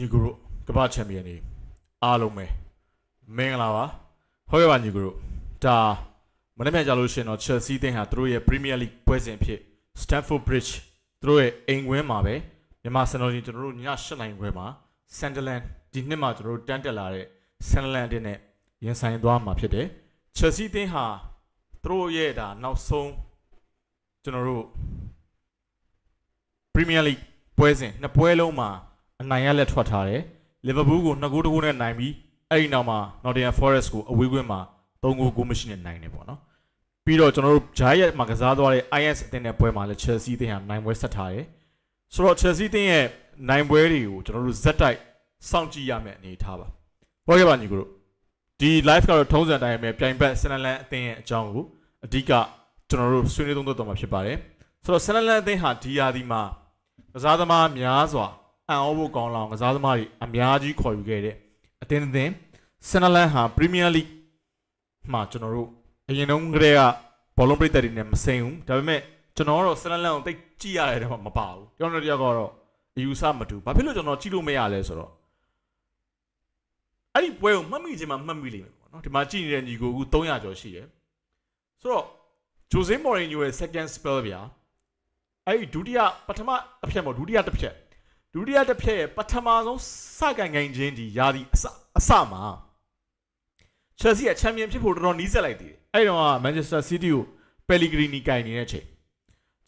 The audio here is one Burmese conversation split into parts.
ညီကိုတို့ကမ္ဘာချန်ပီယံတွေအားလုံးပဲမင်္ဂလာပါဟုတ်ကဲ့ပါညီကိုတို့ဒါမနေ့ပြန်ကြလို့ရှရင်တော့ Chelsea တင်းဟာသူတို့ရဲ့ Premier League ပွဲစဉ်အဖြစ် Stamford Bridge သူတို့ရဲ့အိမ်ကွင်းမှာပဲမြန်မာစံတော်ကြီးကျွန်တော်တို့ည8နိုင်ခွဲမှာ Sunderland ဒီနှစ်မှာကျွန်တော်တို့တန်းတက်လာတဲ့ Sunderland တင်းနဲ့ရင်ဆိုင်သွားမှာဖြစ်တယ် Chelsea တင်းဟာသူတို့ရဲ့ဒါနောက်ဆုံးကျွန်တော်တို့ Premier League ပွဲစဉ်နှစ်ပွဲလုံးမှာ အနိုင်ရလက်ထွက်ထားတယ်လီဗာပူးကို2ဂိုးတဂိုးနဲ့နိုင်ပြီးအဲ့ဒီနောက်မှာ Nottingham Forest ကိုအဝေးကွင်းမှာ3ဂိုးကိုမရှိနဲ့နိုင်တယ်ပေါ့နော်ပြီးတော့ကျွန်တော်တို့ဂျာရက်မှာကစားသွားတဲ့ IS အသင်းနဲ့ပွဲမှာလည်း Chelsea အသင်းဟာနိုင်ပွဲဆက်ထားတယ်ဆိုတော့ Chelsea အသင်းရဲ့နိုင်ပွဲတွေကိုကျွန်တော်တို့ဇက်တိုက်စောင့်ကြည့်ရမယ့်အနေအထားပါဟုတ်ကဲ့ပါညီကိုတို့ဒီ live ကတော့ထုံးစံတိုင်းပဲပြိုင်ဘက်ဆန်နလန်အသင်းရဲ့အကြောင်းကိုအဓိကကျွန်တော်တို့ဆွေးနွေးသုံးသပ်တော့မှာဖြစ်ပါတယ်ဆိုတော့ဆန်နလန်အသင်းဟာဒီယာဒီမှာကစားသမားများစွာ အံ့ဩဖို့ကောင်းလောင်ကစားသမားတွေအများကြီးခေါ်ယူခဲ့တဲ့အသင်းအသင်းဆန်နလန်ဟာပရီးမီးယားလိမှာကျွန်တော်တို့အရင်တုန်းကတည်းကဘောလုံးပရိသတ်တွေနဲ့မစိမ့်ဘူးဒါပေမဲ့ကျွန်တော်ကတော့ဆန်နလန်ကိုတိတ်ကြည့်ရတဲ့တော့မပါဘူးကျွန်တော်တို့တယောက်ကတော့အယူဆမတူဘာဖြစ်လို့ကျွန်တော်ကြည့်လို့မရလဲဆိုတော့အဲ့ဒီပွဲကိုမှတ်မိခြင်းမှမှတ်မိလိမ့်မယ်ပေါ့နော်ဒီမှာကြည့်နေတဲ့ညီကိုကူ300ကျော်ရှိတယ်ဆိုတော့ဂျိုဇင်းမော်ရင်ညိုရဲ့ second spell ဗျာအဲ့ဒီဒုတိယပထမအဖြတ်မို့ဒုတိယတစ်ဖြတ် ဒုတိယတစ်ဖြတ်ရဲ့ပထမဆုံးစကန်ကန်ချင်းဒီယာဒီအစအစမှာချယ်ဆီကချန်ပီယံဖြစ်ဖို့တော်တော်နီးစက်လိုက်သေးတယ်အဲ့တော့မန်ချက်စတာစီးတီးကိုပယ်လီဂရီနီကင်နေတဲ့အချိန်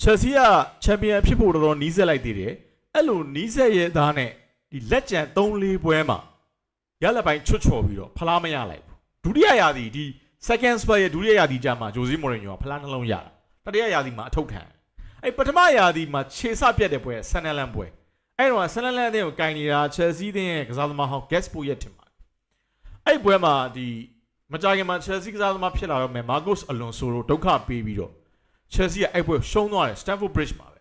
ချယ်ဆီကချန်ပီယံဖြစ်ဖို့တော်တော်နီးစက်လိုက်သေးတယ်အဲ့လိုနီးစက်ရဲ့သားနဲ့ဒီလက်ကျန်3-4ပွဲမှာရလက်ပိုင်းချွတ်ချော်ပြီးတော့ဖလားမရလိုက်ဘူးဒုတိယယာဒီဒီ second spell ရဲ့ဒုတိယယာဒီကြမှာဂျိုဇီမိုရင်ညိုကဖလားနှလုံးရတာတတိယယာဒီမှာအထုတ်ခံတယ်အဲ့ပထမရာသီမှာခြေစပြတ်တဲ့ပွဲဆန်နလန်ပွဲ အဲ့တော့ဆန်နလန်အသင်းကိုကင်နေတာချယ်ဆီအသင်းရဲ့ကစားသမားဟောင်း Gaspo ရဲ့ထင်ပါတယ်အဲ့ပွဲမှာဒီမကြခင်မှာချယ်ဆီကစားသမားဖြစ်လာတော့မယ်မာကုစ်အလွန်ဆိုတို့ဒုက္ခပေးပြီးတော့ချယ်ဆီကအဲ့ပွဲရှုံးသွားတယ် Stamford Bridge မှာပဲ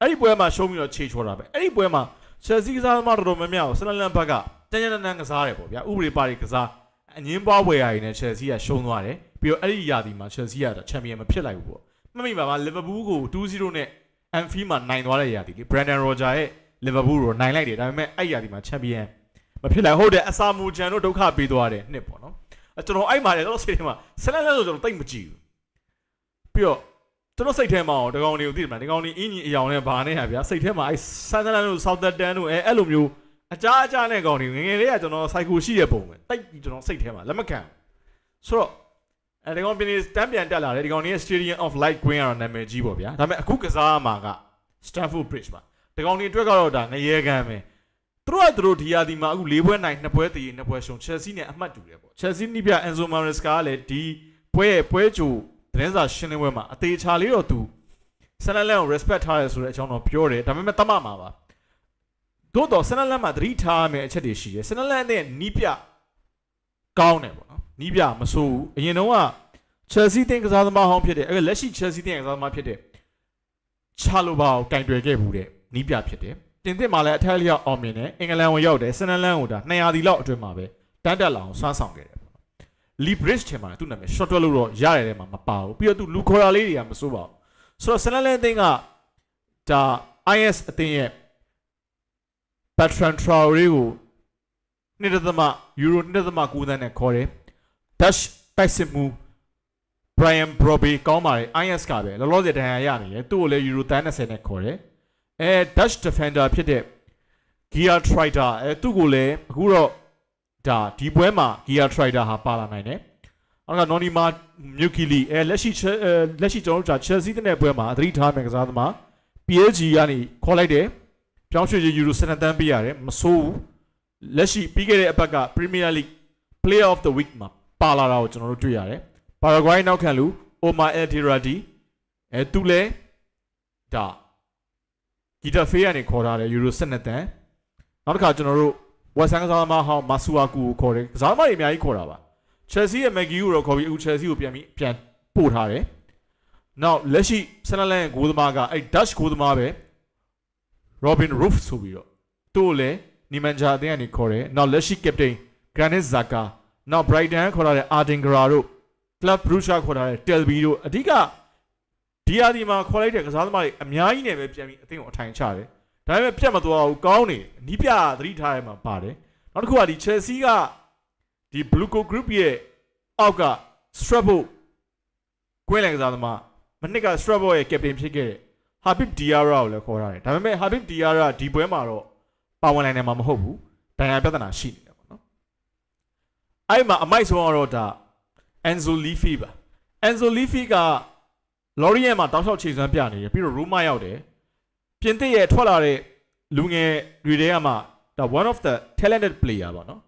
အဲ့ဒီပွဲမှာရှုံးပြီးတော့ခြေချော်တာပဲအဲ့ဒီပွဲမှာချယ်ဆီကစားသမားတော်တော်များများကိုဆန်နလန်ဘက်ကတန်းတန်းတန်းကစားတယ်ပေါ့ဗျာဥပဒေပါတွေကစားအငင်းပွားဝယ်ရည်နဲ့ချယ်ဆီကရှုံးသွားတယ်ပြီးတော့အဲ့ဒီရာသီမှာချယ်ဆီကချန်ပီယံမဖြစ်လိုက်ဘူးပေါ့မမိပါပါလီဗာပူးကို2-0နဲ့အန်ဖီမှာနိုင်သွားတဲ့ရာသီလေဘရန်ဒန်ရောဂျာရဲ့ လီဗာပူးကိုနိုင်လိုက်တယ်ဒါပေမဲ့အဲ့ရာသီမှာချန်ပီယံမဖြစ်လိုက်ဟုတ်တယ်အဆာမူဂျန်တို့ဒုက္ခပေးသွားတယ်နှစ်ပေါ့နော်အဲကျွန်တော်အဲ့မှာလေကျွန်တော်စိတ်ထဲမှာဆလန်လန်ဆိုကျွန်တော်တိတ်မကြည့်ဘူးပြီးတော့ကျွန်တော်စိတ်ထဲမှာတကောင်တွေကိုသိတယ်မလားဒီကောင်တွေအင်းကြီးအယောင်နဲ့ဘာနဲ့ဟာဗျာစိတ်ထဲမှာအဲ့ဆန်လန်တို့ဆောက်သက်တန်တို့အဲအဲ့လိုမျိုးအကြအကြနဲ့ကောင်တွေငငယ်လေးကကျွန်တော်စိုက်ကိုရှိတဲ့ပုံပဲတိတ်ပြီးကျွန်တော်စိတ်ထဲမှာလက်မခံဆိုတော့အဲဒီကောင်ပြင်တန်းပြန်တက်လာတယ်ဒီကောင်ကြီး Stadium of Light Green ကတော့နာမည်ကြီးပေါ့ဗျာဒါပေမဲ့အခုကစားမှာက Stamford Bridge ပါ ဒီကောင်ကြီးအတွက်ကတော့ဒါငရဲကမ်းပဲသူတို့ကသူတို့ဒီယာဒီမှာအခု၄ပွဲနိုင်နှစ်ပွဲတည်နှစ်ပွဲရှုံ Chelsea နဲ့အမှတ်တူတယ်ပေါ့ Chelsea နိပြ Enzo Maresca ကလည်းဒီပွဲရဲ့ပွဲကြိုသတင်းစာရှင်းလင်းပွဲမှာအသေးချာလေးတော့သူဆန်နလန်ကို respect ထားတယ်ဆိုတဲ့အကြောင်းတော့ပြောတယ်ဒါပေမဲ့တမမှာပါသို့တော့ဆန်နလန်မှာသတိထားရမယ့်အချက်တွေရှိတယ်ဆန်နလန်နဲ့နီးပြကောင်းတယ်ပေါ့နော်နီးပြမဆိုးဘူးအရင်တော့က Chelsea တင်ကစားသမားဟောင်းဖြစ်တဲ့အဲလက်ရှိ Chelsea တင်ကစားသမားဖြစ်တဲ့ချာလိုဘာကိုကင်တွယ်ခဲ့မှုတဲ့ နီးပြဖြစ်တယ်တင်သစ်မှာလည်းအထက်လျောက်အောင်မြင်တယ်အင်္ဂလန်ဝင်ရောက်တယ်ဆန်နလန်ကိုဒါ200ဒီလောက်အတွင်းမှာပဲတန်းတက်လာအောင်စွမ်းဆောင်ခဲ့တယ်ပေါ့နော်လီဘရစ်ထင်ပါတယ်သူ့နာမည် short တွက်လို့တော့ရတယ်တဲ့မှာမပါဘူးပြီးတော့သူလူခေါ်တာလေးတွေကမစိုးပါဘူးဆိုတော့ဆန်နလန်အသင်းကဒါ IS အသင်းရဲ့ Bertrand Traore ကိုနှစ်သမယူရိုနှစ်သမ9သန်းနဲ့ခေါ်တယ် Dutch တိုက်စစ်မှု Brian Broby ကောင်းပါတယ် IS ကပဲလောလောဆယ်ဒဏ်ရာရနေတယ်သူ့ကိုလည်း Euro 30နဲ့ခေါ်တယ် အဲ Dutch defender ဖြစ်တဲ့ Gear Trider အဲသူ့ကိုလည်းအခုတော့ဒါဒီပွဲမှာ Gear Trider ဟာပါလာနိုင်တယ်အောက်က Nonima Mukili အဲလက်ရှိအဲလက်ရှိကျွန်တော်တို့ Chelsea တဲ့ပွဲမှာသတိထားမယ်ကစားသမား PSG ကနေခေါ်လိုက်တယ်ပြောင်းရွှေ့ရေး Euro 7တန်းပေးရတယ်မဆိုးဘူးလက်ရှိပြီးခဲ့တဲ့အပတ်က Premier League Player of the Week မှာပါလာတာကိုကျွန်တော်တို့တွေ့ရတယ်ပါရာဂွိုင်းနောက်ခံလူအိုမာအယ်ဒီရာဒီအဲသူလဲဒါ ဂီတာဖေးကနေခေါ်ထားတယ်ယူရို12တန်နောက်တစ်ခါကျွန်တော်တို့ဝက်ဆန်ကစားသမားဟောင်းမာဆူအာကူကိုခေါ်တယ်ကစားသမားတွေအများကြီးခေါ်တာပါချယ်ဆီရဲ့မက်ဂီကိုတော့ခေါ်ပြီးအခုချယ်ဆီကိုပြန်ပြီးပြန်ပို့ထားတယ်နောက်လက်ရှိဆန်နလန်ရဲ့ဂိုးသမားကအဲ့ဒတ်ဂိုးသမားပဲ Robin Roof ဆိုပြီးတော့သူ့ကိုလည်းနီမန်ဂျာအသင်းကနေခေါ်တယ်နောက်လက်ရှိကပတိန် Granit Xhaka နောက် Brighton ခေါ်လာတဲ့ Arden Gra တို့ Club Brugge ခေါ်ထားတဲ့ Telby တို့အဓိက ဒီယာဒီမှာခေါ်လိုက်တဲ့ကစားသမားတွေအများကြီးနဲ့ပဲပြန်ပြီးအသင်းကိုအထိုင်ချတယ်ဒါပေမဲ့ပြတ်မသွားဘူးကောင်းနေနီးပြသတိထားရမှာပါတယ်နောက်တစ်ခုကဒီ Chelsea ကဒီ Bluco Group ရဲ့အောက်က Strabo ကွင်းလန်ကစားသမားမနစ်က Strabo ရဲ့ captain ဖြစ်ခဲ့တဲ့ Habib Diarra ကိုလည်းခေါ်ထားတယ်ဒါပေမဲ့ Habib Diarra ဒီပွဲမှာတော့ပါဝင်နိုင်တယ်မှာမဟုတ်ဘူးဒဏ်ရာပြဿနာရှိနေတယ်ပေါ့နော်အဲ့မှာအမိုက်ဆုံးကတော့ဒါ Enzo Leafy ပါ Enzo Leafy က Lorient မှာတောက်လျှောက်ခြေစွမ်းပြနေတယ်ပြီးတော့ Roma ရောက်တယ်ပြင်သစ်ရဲ့ထွက်လာတဲ့လူငယ်တွေထဲကမှဒါ one of the talented player ပေါ့နော်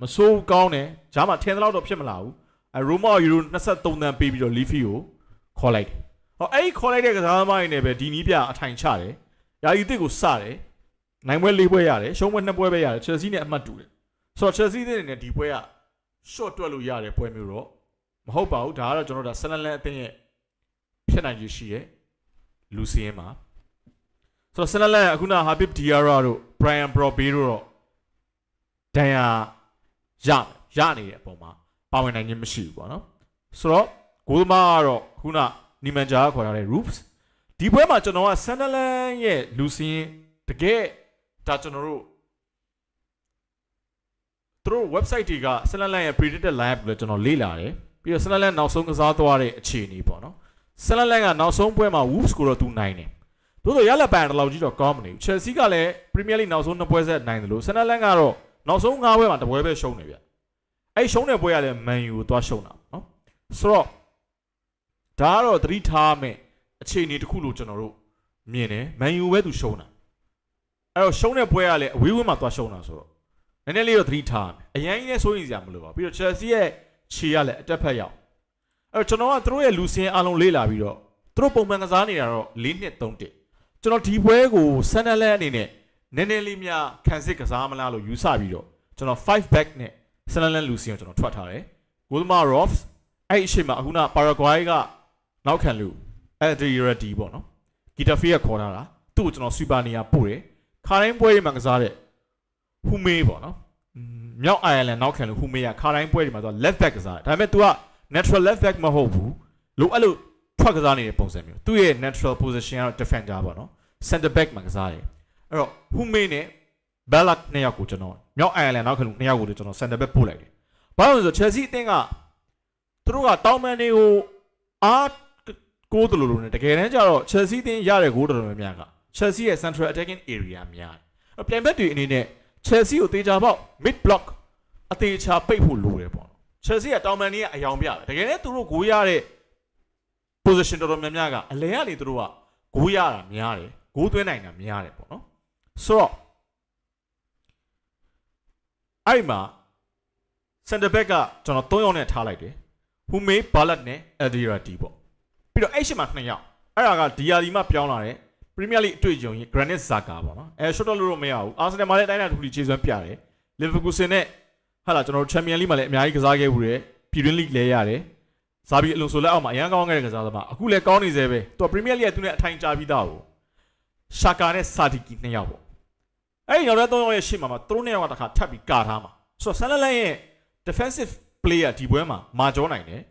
မဆိုးကောင်းတယ်ဂျားမှာထင်သလောက်တော့ဖြစ်မလာဘူးအဲ Roma Euro 23တန်းပေးပြီးတော့ Leafy ကိုခေါ်လိုက်တယ်ဟောအဲ့ဒီခေါ်လိုက်တဲ့ကစားသမားတွေနဲ့ပဲဒီနီးပြအထိုင်ချတယ်ယာယီတစ်ကိုစတယ်နိုင်ပွဲ၄ပွဲရတယ်ရှုံးပွဲ၂ပွဲပဲရတယ် Chelsea နဲ့အမှတ်တူတယ်ဆိုတော့ Chelsea တဲ့အနေနဲ့ဒီပွဲက short တွက်လို့ရတဲ့ပွဲမျိုးတော့မဟုတ်ပါဘူးဒါကတော့ကျွန်တော်တို့ဒါဆလန်လန်အသင်းရဲ့ ဖြစ်နိုင်ခြေရှိရဲ့လူစီယင်းမှာဆိုတော့ဆလန်လန်ကအခုနဟာဘစ်ဒီယာရာတို့ Brian Brobe တို့တော့ဒန်ယာရရနေတဲ့အပေါ်မှာပါဝင်နိုင်ခြင်းမရှိဘူးပေါ့နော်ဆိုတော့ဂိုးသမားကတော့ခုနနီမန်ဂျာကခေါ်ထားတဲ့ Roofs ဒီပွဲမှာကျွန်တော်ကဆန်ဒလန်ရဲ့လူစီယင်းတကယ်ဒါကျွန်တော်တို့သူတို့ website တွေကဆလန်လန်ရဲ့ predicted lineup ကိုလည်းကျွန်တော်လေ့လာတယ်ပြီးတော့ဆလန်လန်နောက်ဆုံးကစားသွားတဲ့အခြေအနေပေါ့နော် ဆလန်လန်ကနောက်ဆုံးပွဲမှာ Wolves ကိုတော့သူနိုင်တယ်သို့တော့ရလက်ပန်တော့ကြီးတော့ကောင်းမနေဘူး Chelsea ကလည်း Premier League နောက်ဆုံးနှစ်ပွဲဆက်နိုင်တယ်လို့ဆလန်လန်ကတော့နောက်ဆုံး၅ပွဲမှာတစ်ပွဲပဲရှုံးတယ်ဗျအဲ့ရှုံးတဲ့ပွဲကလည်း Man U ကိုသွားရှုံးတာနော်ဆိုတော့ဒါကတော့သတိထားမယ်အခြေအနေတစ်ခုလို့ကျွန်တော်တို့မြင်တယ် Man U ပဲသူရှုံးတာအဲ့တော့ရှုံးတဲ့ပွဲကလည်းအဝေးဝင်းမှာသွားရှုံးတာဆိုတော့နည်းနည်းလေးတော့သတိထားမယ်အရင်ကြီးလည်းစိုးရင်စရာမလိုပါဘူးပြီးတော့ Chelsea ရဲ့ခြေရလည်းအတက်ဖက်ရောက် အဲ့တော့ကျွန်တော်ကသူတို့ရဲ့လူစင်းအလုံးလေးလာပြီးတော့သူတို့ပုံမှန်ကစားနေတာတော့၄နှစ်၃တစ်ကျွန်တော်ဒီပွဲကိုဆန်နလန်အနေနဲ့နည်းနည်းလေးများခံစစ်ကစားမလားလို့ယူဆပြီးတော့ကျွန်တော်5 back နဲ့ဆန်နလန်လူစင်းကိုကျွန်တော်ထွက်ထားတယ်ဂိုးသမား Rolfs အဲ့အရှိမအခုန Paraguay ကနောက်ခံလူ Adriarati ပေါ့နော်ဂီတာဖီကခေါ်ထားတာသူ့ကိုကျွန်တော် Super Nia ပို့တယ်ခါတိုင်းပွဲတွေမှာကစားတဲ့ ဟူမေးပေါ့နော်อืมမြောက်အိုင်ယာလန်နောက်ခံလို့ဟူမေးကခါတိုင်းပွဲတွေမှာသူက left back ကစားတယ်ဒါပေမဲ့ तू က natural left back မဟုတ်ဘူးလို့အဲ့လိုထွက်ကစားနေတဲ့ပုံစံမျိုးသူ့ရဲ့ natural position ကတော့ defender ပေါ့နော် center back မှာကစားတယ်အဲ့တော့ဟူမေးနဲ့ Ballack နှစ်ယောက်ကိုကျွန်တော်မြောက်အိုင်ယာလန်နောက်ခံလို့နှစ်ယောက်ကိုလည်းကျွန်တော် center back ပို့လိုက်တယ်ဘာလို့လဲဆိုတော့ Chelsea အသင်းကသူတို့ကတောင်းပန်တွေကိုအားကိုးတယ်လို့လို့ ਨੇ တကယ်တမ်းကျတော့ Chelsea အသင်းရတဲ့ဂိုးတော်တော်များများက Chelsea ရဲ့ central attacking area များတယ်အဲ့တော့ပြိုင်ဘက်တွေအနေနဲ့ Chelsea ကိုတေချာပေါက် mid block အသေးချာပိတ်ဖို့လိုတယ်ပေါ့နော် Chelsea ကတောင်ပန်ကြီးကအယောင်ပြတယ်တကယ်လည်းသူတို့ဂိုးရတဲ့ position တော်တော်များများကအလဲကနေသူတို့ကဂိုးရတာများတယ်ဂိုးသွင်းနိုင်တာများတယ်ပေါ့နော်ဆိုတော့အဲ့မှာ center back ကကျွန်တော်၃ယောက်နဲ့ထားလိုက်တယ်ဟူမေဘာလတ်နဲ့ Adriarati ပေါ့ပြီးတော့အဲ့ရှိမှာ2ယောက်အဲ့ဒါကဒီယာဒီမှပြောင်းလာတဲ့ Premier League အတွေ့အကြုံကြီး Granit Xhaka ပေါ့နော်အဲ short လို့တော့မရဘူး Arsenal မှာလည်းအတိုင်းအတာတစ်ခုကြီးခြေစွမ်းပြတယ် Liverpool နဲ့ ဟာလာကျွန်တော်တို့ Champions League မှာလည်းအများကြီးကစားခဲ့ဘူးတယ်ပြည်တွင်း League လည်းရတယ်ဇာဘီအလုံဆိုလက်အောက်မှာအရန်ကောင်းခဲ့တဲ့ကစားသမားအခုလည်းကောင်းနေသေးပဲသူက Premier League ကသူနဲ့အထိုင်ချပြီးသားကို Shaka နဲ့ Sadiki နှစ်ယောက်ပေါ့အဲ့ဒီနောက်တဲ့၃ယောက်ရဲ့ရှေ့မှာမှာသူတို့နှစ်ယောက်ကတစ်ခါထပ်ပြီးကာထားမှာဆိုတော့ဆန်လန်လန်ရဲ့ defensive player ဒီပွဲမှာမာကျော်နိုင်တယ်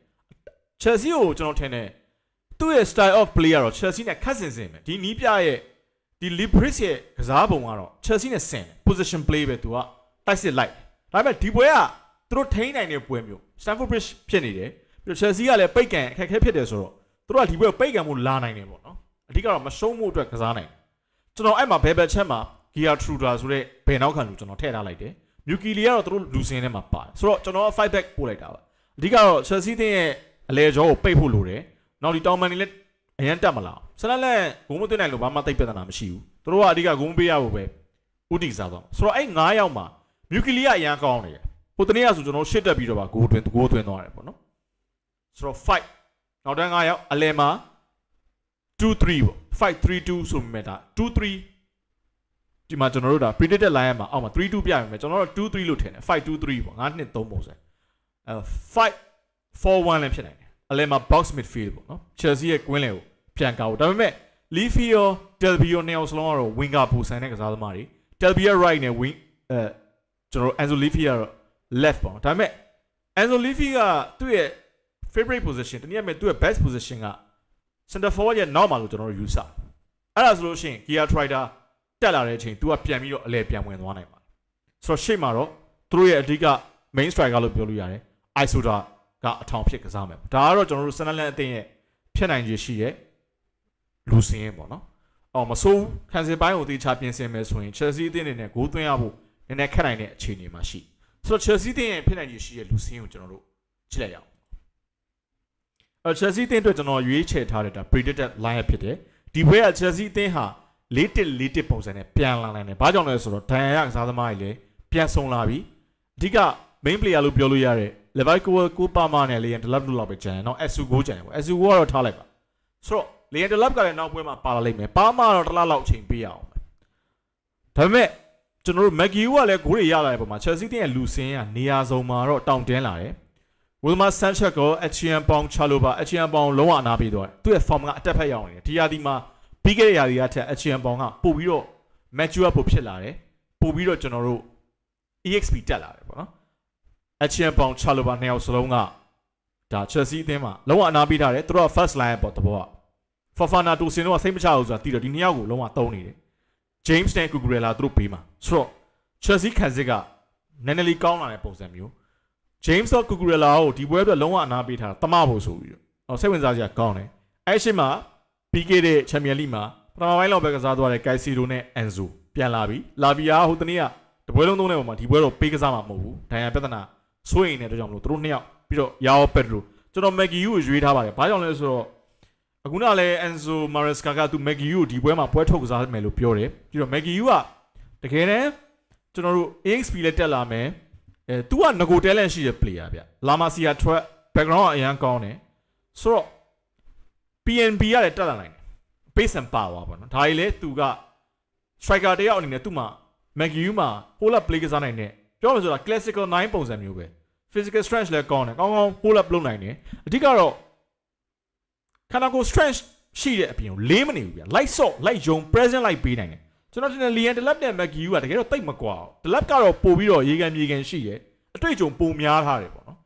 Chelsea ကိုကျွန်တော်ထင်တယ်သူ့ရဲ့ style of player တော့ Chelsea နဲ့ခတ်ဆင်ဆင်ပဲဒီနီးပြရဲ့ဒီ Libris ရဲ့ကစားပုံကတော့ Chelsea နဲ့ဆင်တယ် position play ပဲသူကတိုက်စစ်လိုက် ဒါပေမဲ့ဒီပွဲကသူတို့ထိန်းနိုင်တဲ့ပွဲမျိုး Stamford Bridge ဖြစ်နေတယ်ပြီးတော့ Chelsea ကလည်းပိတ်ကန်အခက်အခဲဖြစ်တယ်ဆိုတော့သူတို့ကဒီပွဲကိုပိတ်ကန်မှုလာနိုင်တယ်ပေါ့နော်အဓိကတော့မရှုံးမှုအတွက်ကစားနိုင်တယ်ကျွန်တော်အဲ့မှာဘယ်ဘက်ချက်မှာ Gia Truda ဆိုတဲ့ဘယ်နောက်ခံလူကျွန်တော်ထည့်ထားလိုက်တယ် Yuki Lee ကတော့သူတို့လူစင်းထဲမှာပါတယ်ဆိုတော့ကျွန်တော်က5 back ပို့လိုက်တာပါအဓိကတော့ Chelsea တင်းရဲ့အလဲကြောကိုပိတ်ဖို့လိုတယ်နောက်ဒီတောင်မန်တွေလည်းအရန်တက်မလားဆလန်လက်ဂုံမသွင်းနိုင်လို့ဘာမှသိပ်ပြဿနာမရှိဘူးသူတို့ကအဓိကဂုံပေးရဖို့ပဲဥတီစားတော့ဆိုတော့အဲ့9ယောက်မှာ မြူကီလီကအရန်ကောင်းနေတယ်ဟိုတနေ့ကဆိုကျွန်တော်ရှစ်တက်ပြီးတော့ပါဂိုးတွင်ဂိုးတွင်သွားတယ်ပေါ့နော်ဆိုတော့5နောက်တန်း9ယောက်အလဲမှာ2 3ပေါ့5 3 2ဆိုမြဲတာ2 3ဒီမှာကျွန်တော်တို့ဒါ predicted line မှာအောက်မှာ3 2ပြရမယ်ကျွန်တော်တို့2 3လို့ထင်တယ်5 2 3ပေါ့9 2 3ပုံစံအဲ5 4 1လည်းဖြစ်နိုင်တယ်အလဲမှာ box midfield ပေါ့နော် Chelsea ရဲ့ကွင်းလယ်ကိုပြန်ကောက်ဒါပေမဲ့ Leafy ရော Delby ရောနှစ်ယောက်စလုံးကတော့ winger ပူဆန်တဲ့ကစားသမားတွေ Delby က right နဲ့ wing အဲ ကျွန်တော်တို့ Enzo Leafy ကတော့ left ပေါ့နော်ဒါပေမဲ့ Enzo Leafy ကသူ့ရဲ့ favorite position တနည်းအားဖြင့်သူ့ရဲ့ best position က center forward ရဲ့နောက်မှာလို့ကျွန်တော်တို့ယူဆအဲ့ဒါဆိုလို့ရှိရင် Gia Trider တက်လာတဲ့အချိန် तू ကပြန်ပြီးတော့အလဲပြန်ဝင်သွားနိုင်ပါတယ်ဆိုတော့ရှေ့မှာတော့သူတို့ရဲ့အဓိက main striker လို့ပြောလို့ရတယ် Isoda ကအထောင်ဖြစ်ကစားမယ်ဒါကတော့ကျွန်တော်တို့ဆန်နလန်အသင်းရဲ့ဖြစ်နိုင်ခြေရှိရဲ့လူစင်းရင်ပေါ့နော်အော်မဆိုးခံစစ်ပိုင်းကိုတေချာပြင်ဆင်မယ်ဆိုရင် Chelsea အသင်းအနေနဲ့ဂိုးသွင်းရဖို့ နည်းနည်းခက်နိုင်တဲ့အခြေအနေမှာရှိဆိုတော့ Chelsea အသင်းရဲ့ဖြစ်နိုင်ခြေရှိရဲ့လူစင်းကိုကျွန်တော်တို့ကြည့်လိုက်ရအောင်အဲ Chelsea အသင်းအတွက်ကျွန်တော်ရွေးချယ်ထားတဲ့ဒါ predicted lineup ဖြစ်တယ်ဒီဘွဲက Chelsea အသင်းဟာ၄တစ်၄တစ်ပုံစံနဲ့ပြန်လာနိုင်တယ်ဘာကြောင့်လဲဆိုတော့ဒဏ်ရာရကစားသမားတွေလည်းပြန်ဆုံလာပြီအဓိက main player လို့ပြောလို့ရတဲ့ Levico ကိုပါမာနဲ့လေယန်ဒလပ်လို့လောက်ပဲကျန်တယ်နော် SU ကိုကျန်တယ်ပေါ့ SU ကိုကတော့ထားလိုက်ပါဆိုတော့လေယန်ဒလပ်ကလည်းနောက်ပွဲမှာပါလာလိမ့်မယ်ပါမာတော့တစ်လားလောက်အချိန်ပေးရအောင်ဒါပေမဲ့ ကျွန်တော်တို့ Maggie ကလည်းဂိုးတွေရလာတဲ့ပုံမှာ Chelsea တင်းရဲ့လူစင်းကနေရာစုံမှာတော့တောင်တင်းလာတယ်ဝီလမာဆန်ချက်ကိုအချီယန်ပေါင်ချလိုပါအချီယန်ပေါင်လုံးဝအနာပေးတော့သူ့ရဲ့ form ကအတက်ဖက်ရောက်နေတယ်ဒီရာဒီမှာပြီးခဲ့တဲ့ရာဒီကထက်အချီယန်ပေါင်ကပို့ပြီးတော့ mature ပို့ဖြစ်လာတယ်ပို့ပြီးတော့ကျွန်တော်တို့ EXP တက်လာတယ်ပေါ့နော်အချီယန်ပေါင်ချလိုပါနှစ်ယောက်စလုံးကဒါ Chelsea အသင်းမှာလုံးဝအနာပေးထားတယ်သူတို့က first line ပေါ့တဘောက Fafana တူစင်တော့စိတ်မချဘူးဆိုတာသိတော့ဒီနှစ်ယောက်ကိုလုံးဝတုံးနေတယ် James နဲ့ Cucurella သူတို့ပေးမှာဆိုတော့ Chelsea ခံစစ်ကနည်းနည်းလေးကောင်းလာတဲ့ပုံစံမျိုး James တော့ Cucurella ကိုဒီပွဲအတွက်လုံးဝအနာပေးထားတာတမဖို့ဆိုပြီးတော့အော်စိတ်ဝင်စားစရာကောင်းတယ်အဲ့ရှိမှာပြီးခဲ့တဲ့ Champions League မှာပထမပိုင်းလောက်ပဲကစားသွားတဲ့ Caicedo နဲ့ Enzo ပြန်လာပြီလာဗီယာဟိုတနေ့ကတပွဲလုံးသုံးတဲ့ပုံမှာဒီပွဲတော့ပေးကစားမှာမဟုတ်ဘူးဒဏ်ရာပြဿနာစိုးရိမ်နေတဲ့အတွက်ကြောင့်မလို့သူတို့နှစ်ယောက်ပြီးတော့ Yao Pedro ကျွန်တော် Maggie ကိုရွေးထားပါတယ်ဘာကြောင့်လဲဆိုတော့ အခုနလည်း Enzo Maresca ကသူ Maggie ကိုဒီပွဲမှာပွဲထုတ်ကစားမယ်လို့ပြောတယ်ပြီးတော့ Maggie ကတကယ်တမ်းကျွန်တော်တို့ AXP လည်းတက်လာမယ်အဲ तू ကငကို talent ရှိတဲ့ player ဗျလာမာစီယာ track background ကအရန်ကောင်းတယ်ဆိုတော့ PNB ကလည်းတက်လာနိုင်တယ် base and power ပေါ့နော်ဒါကြီးလည်း तू က striker တယောက်အနေနဲ့သူ့မှာ Maggie မှာ hold up play ကစားနိုင်တယ်ပြောမှဆိုတာ classical 9ပုံစံမျိုးပဲ physical strength လည်းကောင်းတယ်ကောင်းကောင်း hold up လုပ်နိုင်တယ်အဓိကတော့ ခန္ဓာကိုယ် strength ရှိတဲ့အပြင်ကိုလေးမနေဘူးဗျာ light sort light ယုံ present light ပေးနိုင်တယ်ကျွန်တော်တင်တယ် Lian Delap နဲ့ Maggie ကတကယ်တော့တိတ်မကွာဘူး Delap ကတော့ပို့ပြီးတော့ရေကန်မြေကန်ရှိတယ်အတွေ့အကြုံပုံများထားတယ်ပေါ့နော်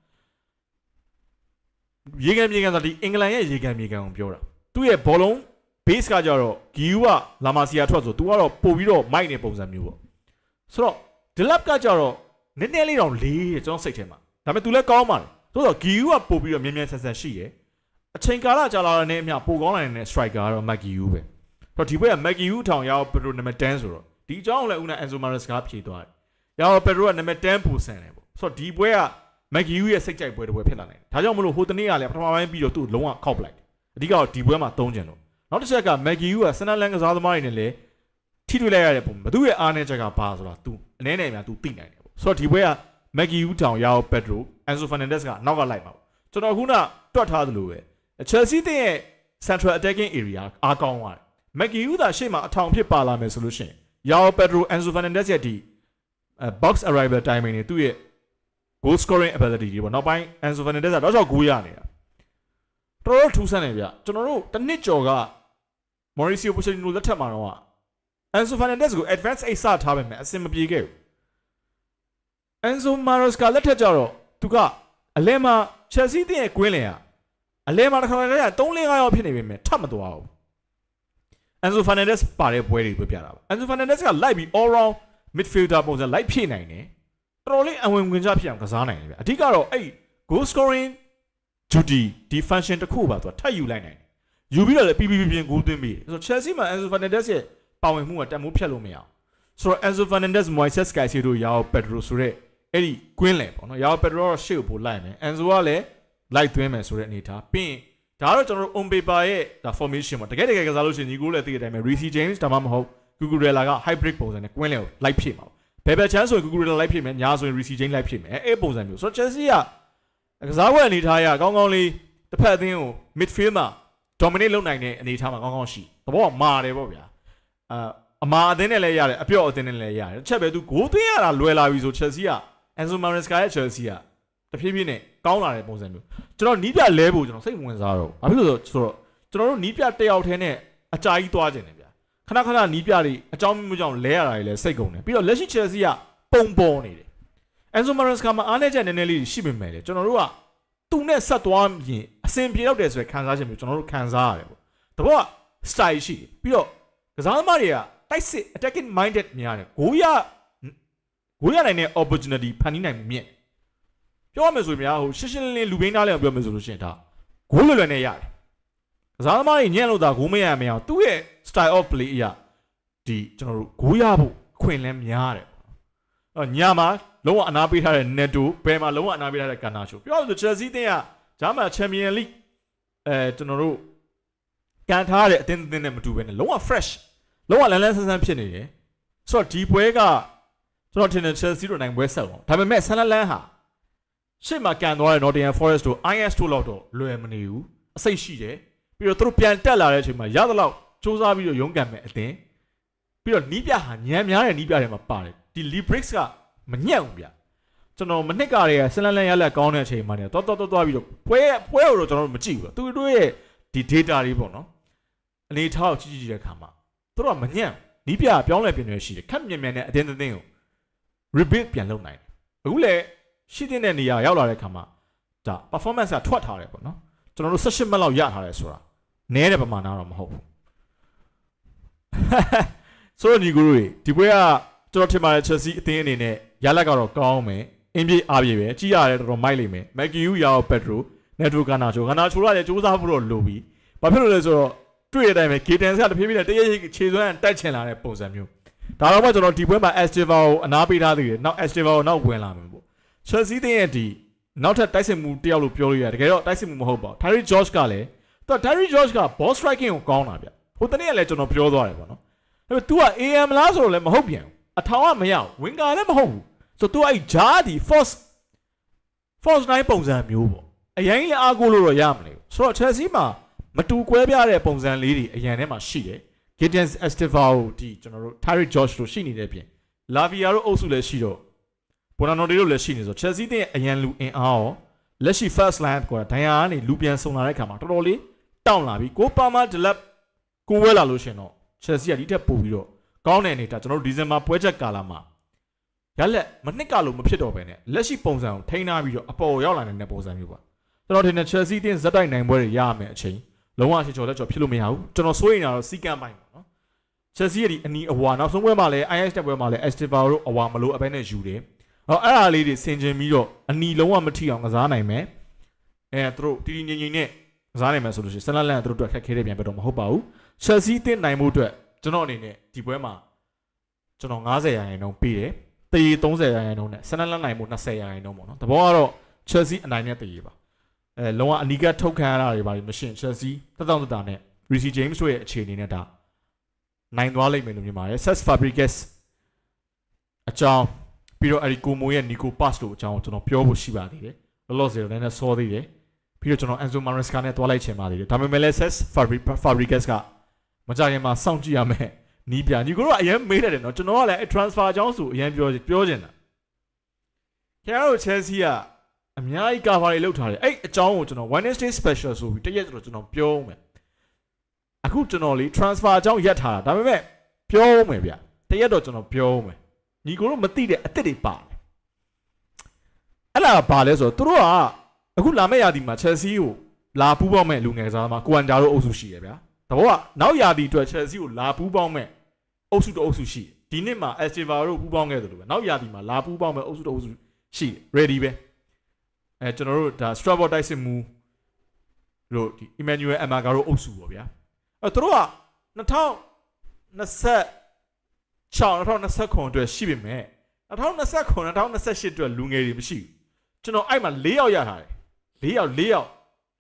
ရေကန်မြေကန်ဆိုတာဒီအင်္ဂလန်ရဲ့ရေကန်မြေကန်ကိုပြောတာသူ့ရဲ့ဘောလုံး base ကကြတော့ Giu ကလာမာစီယာထွက်ဆိုသူကတော့ပို့ပြီးတော့ mic နဲ့ပုံစံမျိုးပေါ့ဆိုတော့ Delap ကကြတော့နည်းနည်းလေးတော့လေးတယ်ကျွန်တော်စိတ်ထဲမှာဒါပေမဲ့သူလည်းကောင်းပါတယ်ဆိုတော့ Giu ကပို့ပြီးတော့မြင်မြန်ဆန်ဆန်ရှိတယ် အချိန်ကာလကြာလာတဲ့အမျှပိုကောင်းလာတဲ့ striker ကတော့ Maggie Yu ပဲ။တော့ဒီဘက်က Maggie Yu ထောင်ရောက်ပရိုနံပါတ်10ဆိုတော့ဒီအကြောင်းလည်းဦးနာ Enzo Mares ကဖြေသွားတယ်။ရောက်ပရိုကနံပါတ်10ပူဆန်တယ်ပေါ့။ဆိုတော့ဒီဘက်က Maggie Yu ရဲ့စိတ်ကြိုက်ပွဲတစ်ပွဲဖြစ်လာနိုင်တယ်။ဒါကြောင့်မလို့ဟိုတနေ့ကလည်းပထမပိုင်းပြီးတော့သူ့လုံးဝခောက်ပလိုက်တယ်။အဓိကတော့ဒီပွဲမှာသုံးကျင်လို့နောက်တစ်ချက်က Maggie Yu ကစနလန်ကစားသမားတွေနဲ့လည်းထိတွေ့လိုက်ရတဲ့ပုံဘသူ့ရဲ့အားနည်းချက်ကဘာဆိုတော့ तू အနေနဲ့များ तू သိနိုင်တယ်ပေါ့။ဆိုတော့ဒီဘက်က Maggie Yu ထောင်ရောက် Pedro Enzo Fernandez ကနောက်ကလိုက်ပါပေါ့။ကျွန်တော်ခုနတွတ်ထားသလိုပဲ Chelsea တဲ့ရဲ့ central attacking area အားကောင်းသွားတယ်။ Maggie Yu သာရှေ့မှာအထောင်ဖြစ်ပါလာမယ်ဆိုလို့ရှိရင် Yao Pedro Enzo Fernandez ရဲ့ဒီအဲ box arrival timing တွေသူ့ရဲ့ goal scoring ability တွေပေါ့နောက်ပိုင်း Enzo Fernandez ကတော့တော့ဂိုးရနေတာတော်တော်ထူးဆန်းနေဗျကျွန်တော်တို့တစ်နှစ်ကျော်က Mauricio Pochettino လက်ထက်မှာတော့ Enzo Fernandez ကို advance 8စထားပေမဲ့အဆင်မပြေခဲ့ဘူး Enzo Maresca လက်ထက်ကျတော့သူကအလဲမှာ Chelsea တဲ့ရဲ့ကွင်းလင်က အလဲမှာတစ်ခါတည်းက3 5ရောက်ဖြစ်နေပြီမယ်ထပ်မသွားဘူး။ Enzo Fernandez ပါတဲ့ပွဲတွေပြပြတာပါ။ Enzo Fernandez ကလိုက်ပြီး all round midfielder ပုံစံလိုက်ဖြည့်နိုင်တယ်။တော်တော်လေးအဝင်ဝင်ကြဖြစ်အောင်ကစားနိုင်တယ်ဗျ။အဓိကတော့အဲ့ goal scoring duty ဒီ function တစ်ခုပါသူကထပ်ယူလိုက်နိုင်တယ်။ယူပြီးတော့လည်းပြပြပြပြ goal သွင်းပြီးတယ်။ဆိုတော့ Chelsea မှာ Enzo Fernandez ရဲ့ပါဝင်မှုကတက်မှုဖြတ်လို့မရအောင်။ဆိုတော့ Enzo Fernandez, Moises Caicedo, Yao Pedro ဆိုတဲ့အဲ့ဒီကွင်းလယ်ပေါ့နော်။ Yao Pedro တော့ရှေ့ကိုပို့လိုက်မယ်။ Enzo ကလည်း လိုက်သွင်းမယ်ဆိုတဲ့အနေထားပြီးရင်ဒါကတော့ကျွန်တော်တို့ on paper ရဲ့ဒါ formation ပေါ့တကယ်တကယ်ကစားလို့ရှိရင်ညီကိုလည်းသိတဲ့အတိုင်းပဲ Reece James ဒါမှမဟုတ် Cucurella က hybrid ပုံစံနဲ့ကွင်းလယ်ကိုလိုက်ဖြစ်မှာဘယ်ဘက်ချမ်းဆိုရင် Cucurella လိုက်ဖြစ်မယ်ညာဆိုရင် Reece James လိုက်ဖြစ်မယ်အဲပုံစံမျိုးဆိုတော့ Chelsea ကကစားပွဲအနေထားရကောင်းကောင်းလေးတစ်ဖက်အသင်းကို midfield မှာ dominate လုပ်နိုင်တဲ့အနေထားမှာကောင်းကောင်းရှိသဘောကမာတယ်ပေါ့ဗျာအာအမာအသင်းနဲ့လည်းရတယ်အပြော့အသင်းနဲ့လည်းရတယ်တစ်ချက်ပဲသူဂိုးသွင်းရတာလွယ်လာပြီဆို Chelsea က Enzo Maresca ရဲ့ Chelsea က တဖြည်းဖြည်းနဲ့ကောင်းလာတဲ့ပုံစံမျိုးကျွန်တော်နီးပြလဲဖို့ကျွန်တော်စိတ်ဝင်စားတော့ဘာဖြစ်လို့လဲဆိုတော့ကျွန်တော်တို့နီးပြတစ်ယောက်တည်းနဲ့အကြာကြီးသွားခြင်းတယ်ဗျာခဏခဏနီးပြတွေအကြောင်းမျိုးကြောင့်လဲရတာတွေလည်းစိတ်ကုန်တယ်ပြီးတော့လက်ရှိ Chelsea ကပုံပေါ်နေတယ် Enzo Maresca မှာအားနည်းချက်နည်းနည်းလေးရှိပေမဲ့လေကျွန်တော်တို့ကသူနဲ့ဆက်သွားရင်အဆင်ပြေတော့တယ်ဆိုရယ်ခံစားချက်မျိုးကျွန်တော်တို့ခံစားရတယ်ပေါ့တဘောက style ရှိတယ်ပြီးတော့ကစားသမားတွေကတိုက်စစ် attacking minded များတယ်ဂိုးရဂိုးရနိုင်တဲ့ opportunity ဖန်တီးနိုင်မှုမြင့် ပြောရမယ်ဆိုရင်များဟိုရှင်းရှင်းလင်းလင်းလူဘိန်းသားလေးအောင်ပြောမယ်ဆိုလို့ရှိရင်ဒါဂိုးလွယ်လွယ်နဲ့ရတယ်ကစားသမားတွေညံ့လို့ဒါဂိုးမရမရအောင်သူ့ရဲ့ style of play အရာဒီကျွန်တော်တို့ဂိုးရဖို့အခွင့်အလမ်းများတယ်အဲ့တော့ညာမှာလုံးဝအနာပေးထားတဲ့ Neto ဘယ်မှာလုံးဝအနာပေးထားတဲ့ Garnacho ပြောရလို့ Chelsea တင်းကဂျာမန် Champion League အဲကျွန်တော်တို့ကန်ထားတဲ့အတင်းအတင်းနဲ့မတူဘဲနဲ့လုံးဝ fresh လုံးဝလန်းလန်းဆန်းဆန်းဖြစ်နေတယ်ဆိုတော့ဒီပွဲကကျွန်တော်ထင်တယ် Chelsea တို့နိုင်ပွဲဆက်အောင်ဒါပေမဲ့ဆန်လလန်းဟာ ရှေ့မှာကန်သွားတဲ့ Nottingham Forest တို့ IS တို့လောက်တော့လွယ်မနေဘူးအစိတ်ရှိတယ်ပြီးတော့သူတို့ပြန်တက်လာတဲ့အချိန်မှာရသလောက်စူးစမ်းပြီးတော့ရုန်းကန်မဲ့အတင်းပြီးတော့နီးပြဟာညံများတဲ့နီးပြတွေမှာပါတယ်ဒီ Librix ကမညံ့ဘူးဗျကျွန်တော်မနှစ်ကတည်းကဆန်လလန်းရလက်ကောင်းတဲ့အချိန်မှာねတော်တော်တော်တော်ပြီးတော့ပွဲပွဲကိုတော့ကျွန်တော်တို့မကြည့်ဘူးသူတို့ရဲ့ဒီ data တွေပေါ့နော်အနေထားကိုကြည့်ကြည့်တဲ့အခါမှာသူတို့ကမညံ့နီးပြပြောင်းလဲပြင်နေရှိတယ်ခက်မြန်မြန်နဲ့အတင်းတင်းကို rebuild ပြန်လုပ်နိုင်တယ်အခုလည်း ရှိတဲ့နေရာရောက်လာတဲ့အခါမှာဒါ performance ကထွက်ထားတယ်ပေါ့နော်ကျွန်တော်တို့18မှတ်လောက်ရထားတယ်ဆိုတာနည်းတဲ့ပမာဏတော့မဟုတ်ဘူးဆိုတော့ညီကိုတို့တွေဒီပွဲကကျွန်တော်ထင်ပါတယ် Chelsea အသင်းအနေနဲ့ရလက်ကတော့ကောင်းမယ်အင်းပြေးအားပြေပဲကြည့်ရတယ်တော်တော်မိုက်လိမ့်မယ်မက်ကီယူရာပက်ဒရိုနယ်ဒရိုကာနာချိုကာနာချိုကလည်းစူးစမ်းဖို့တော့လိုပြီဘာဖြစ်လို့လဲဆိုတော့တွေ့ရတဲ့အတိုင်းပဲဂေတန်ဆကတဖြည်းဖြည်းနဲ့တရရိပ်ခြေစွမ်းတိုက်ချင်လာတဲ့ပုံစံမျိုးဒါတော့မှကျွန်တော်ဒီပွဲမှာ Estiva ကိုအနာပေးထားသေးတယ်နောက် Estiva ကိုနောက်ဝင်လာမယ်ပေါ့ Chelsea တင်းရဲ့ဒီနောက်ထပ်တိုက်စစ်မှုတယောက်လို့ပြောလို့ရတယ်တကယ်တော့တိုက်စစ်မှုမဟုတ်ပါဘူး Terry George ကလည်းသူက Terry George က ball striking ကိုကောင်းတာဗျဟိုတနေ့ကလည်းကျွန်တော်ပြောသွားတယ်ပေါ့နော်ဒါပေမဲ့ तू က AM လားဆိုတော့လည်းမဟုတ်ပြန်ဘူးအထောင်ကမရဘူး winger လည်းမဟုတ်ဘူးဆိုတော့ तू အဲ့ဂျားဒီ force force 9ပုံစံမျိုးပေါ့အရင်လည်းအားကိုးလို့တော့ရမလို့ဆိုတော့ Chelsea မှာမတူကွဲပြားတဲ့ပုံစံလေးတွေအရင်ထဲမှာရှိတယ် Gideon Estevao ဒီကျွန်တော်တို့ Terry George တို့ရှိနေတဲ့အပြင် Lavia တို့အုပ်စုလည်းရှိတော့ Bonano တွေတို့လည်းရှိနေဆို Chelsea တဲ့အရန်လူအင်အားရောလက်ရှိ first line ကဒိုင်ယာကနေလူပြန်ဆုံလာတဲ့ခါမှာတော်တော်လေးတောင့်လာပြီကိုပါမာဒလက်ကိုဝဲလာလို့ရှင်တော့ Chelsea ကဒီထက်ပိုပြီးတော့ကောင်းတဲ့အနေဒါကျွန်တော်တို့ဒီဇင်ဘာပွဲချက်ကာလာမှာရလက်မနှစ်ကလို့မဖြစ်တော့ဘဲနဲ့လက်ရှိပုံစံကိုထိန်းထားပြီးတော့အပေါ်ရောက်လာနေတဲ့ပုံစံမျိုးပါကျွန်တော်ထင်တယ် Chelsea တင်းဇက်တိုက်နိုင်ပွဲတွေရရမယ်အချိန်လုံးဝချေချော်လက်ချော်ဖြစ်လို့မရဘူးကျွန်တော်စိုးရင်တော့စီကံပိုင်းပေါ့နော် Chelsea ရဲ့ဒီအနီအဝါနောက်ဆုံးပွဲမှာလည်း IS တက်ပွဲမှာလည်း Estiva တို့အဝါမလို့အပဲနဲ့ယူတယ် ဟောအဲ့အားလေးတွေဆင်ခြင်ပြီးတော့အနီလုံးဝမထိအောင်ကစားနိုင်မယ်အဲသူတို့တီတီငိမ့်ငိမ့်နဲ့ကစားနိုင်မယ်ဆိုလို့ရှိရင်ဆန်လက်လန်ကသူတို့အတွက်ခက်ခဲတဲ့ပြန်ပဲတော့မဟုတ်ပါဘူး Chelsea တင်းနိုင်မှုအတွက်ကျွန်တော်အနေနဲ့ဒီပွဲမှာကျွန်တော်90ရာခိုင်နှုန်းပေးတယ်တရေ30ရာခိုင်နှုန်းနဲ့ဆန်လက်လန်နိုင်မှု20ရာခိုင်နှုန်းပေါ့နော်တဘောကတော့ Chelsea အနိုင်နဲ့တရေပါအဲလုံးဝအနီကထုတ်ခံရတာတွေပါလို့မရှိရင် Chelsea တက်တောင့်တတာနဲ့ Reece James တို့ရဲ့အခြေအနေနဲ့ဒါနိုင်သွားလိမ့်မယ်လို့မြင်ပါတယ် Cesc Fabregas အကြောင်း ပြီးတော့အဲဒီကိုမိုရဲ့ Nico Pass တို့အကြောင်းကျွန်တော်ပြောဖို့ရှိပါသေးတယ်လောလောဆယ်လည်းနည်းစောသေးတယ်ပြီးတော့ကျွန်တော် Enzo Maresca နဲ့တွားလိုက်ချင်ပါသေးတယ်ဒါပေမဲ့လည်း Cesc Fabregas ကမကြခင်မှာစောင့်ကြည့်ရမယ်နီးပြညီကိုတို့ကအရင်မေးတယ်နော်ကျွန်တော်ကလည်း transfer အကြောင်းဆိုအရင်ပြောပြောချင်တာခင်ဗျားတို့ Chelsea ကအများကြီး cover တွေလုပ်ထားတယ်အဲ့အကြောင်းကိုကျွန်တော် Wednesday special ဆိုပြီးတရက်ကျွန်တော်ပြောမယ်အခုကျွန်တော်လေး transfer အကြောင်းရက်ထားတာဒါပေမဲ့ပြောမယ်ဗျတရက်တော့ကျွန်တော်ပြောမယ် ညီကိုတို့မသိတဲ့အစ်စ်တွေပါတယ်အဲ့လာဘာလဲဆိုတော့သူတို့ကအခုလာမယ့်ရာသီမှာ Chelsea ကိုလာပူးပေါင်းမဲ့လူငယ်စားမှာကွမ်ဂျာတို့အုပ်စုရှိရဗျာတဘောကနောက်ရာသီအတွက် Chelsea ကိုလာပူးပေါင်းမဲ့အုပ်စုတစ်အုပ်စုရှိတယ်ဒီနှစ်မှာ Estiva တို့ပူးပေါင်းခဲ့တယ်လို့ပဲနောက်ရာသီမှာလာပူးပေါင်းမဲ့အုပ်စုတစ်အုပ်စုရှိတယ် ready ပဲအဲကျွန်တော်တို့ဒါ Strasbourg တိုက်စစ်မှုတို့ဒီ Emmanuel Amaga တို့အုပ်စုပေါ့ဗျာအဲသူတို့က2020 6 2029အတွက်ရှိပြီမဲ့2029 2028အတွက်လူငယ်တွေမရှိဘူးကျွန်တော်အဲ့မှာ၄ယောက်ရထားတယ်၄ယောက်၄ယောက်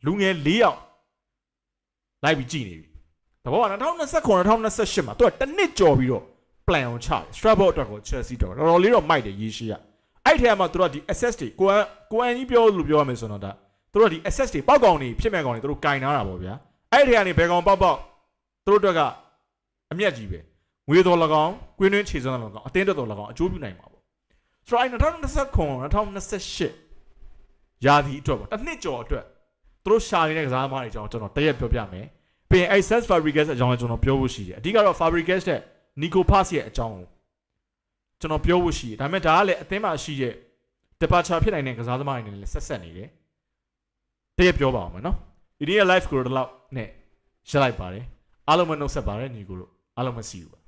လူငယ်၄ယောက်လိုက်ပြီးကြည်နေပြီတဘောက2029 2028မှာသူကတစ်နှစ်ကြော်ပြီးတော့ plan အောင်ချတယ် Strasbourg အတွက်ကို Chelsea တော့တော်တော်လေးတော့မိုက်တယ်ရေးရှိရအဲ့ထဲမှာသူတို့ကဒီ access တွေကိုအကိုအန်ကြီးပြောလို့ပြောရမယ်ဆိုတော့ဒါသူတို့ကဒီ access တွေပောက်ကောင်တွေဖြစ်မဲ့ကောင်တွေသူတို့ကင်ထားတာပေါ့ဗျာအဲ့ထဲကနေဘယ်ကောင်ပောက်ပောက်သူတို့အတွက်ကအမျက်ကြီးပဲ ငွေတော်၎င်းကွင်းတွင်းခြေစွမ်း၎င်းအတင်းတော်တော်၎င်းအကျိုးပြုနိုင်မှာပေါ့ဆိုတော့အဲ့2029 2028ရာသီအတွက်ပေါ့တစ်နှစ်ကျော်အတွက်သူတို့ရှာနေတဲ့ကစားသမားတွေအကြောင်းကျွန်တော်တရက်ပြောပြမယ်ပြီးရင်အဲ့ Cesc Fabregas အကြောင်းလည်းကျွန်တော်ပြောဖို့ရှိတယ်အဓိကတော့ Fabregas တဲ့ Nico Pass ရဲ့အကြောင်းကိုကျွန်တော်ပြောဖို့ရှိတယ်ဒါပေမဲ့ဒါကလည်းအသင်းမှာရှိတဲ့ departure ဖြစ်နိုင်တဲ့ကစားသမားတွေနဲ့လည်းဆက်ဆက်နေတယ်တရက်ပြောပါအောင်မယ်နော်ဒီနေ့ live ကိုတော့တော့နဲ့ရှင်းလိုက်ပါတယ်အားလုံးမနှုတ်ဆက်ပါတယ်ညီကိုတို့အားလုံးမစီဘူးပါ